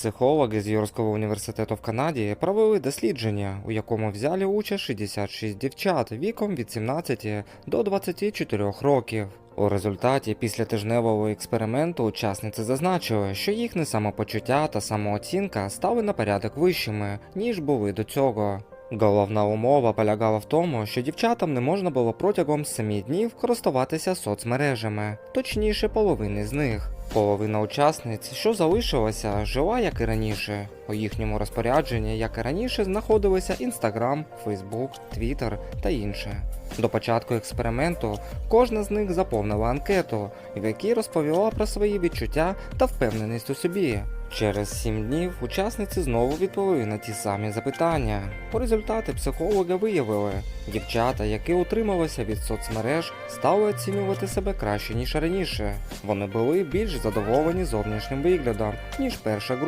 Психологи з Йоркського університету в Канаді провели дослідження, у якому взяли участь 66 дівчат віком від 17 до 24 років. У результаті після тижневого експерименту учасниці зазначили, що їхнє самопочуття та самооцінка стали на порядок вищими, ніж були до цього. Головна умова полягала в тому, що дівчатам не можна було протягом 7 днів користуватися соцмережами, точніше половини з них. Половина учасниць, що залишилася, жила як і раніше. У їхньому розпорядженні, як і раніше, знаходилися Instagram, Facebook, Twitter та інше. До початку експерименту кожна з них заповнила анкету, в якій розповіла про свої відчуття та впевненість у собі. Через сім днів учасниці знову відповіли на ті самі запитання. У результати психологи виявили, дівчата, які утрималися від соцмереж, стали оцінювати себе краще ніж раніше. Вони були більш задоволені зовнішнім виглядом, ніж перша група.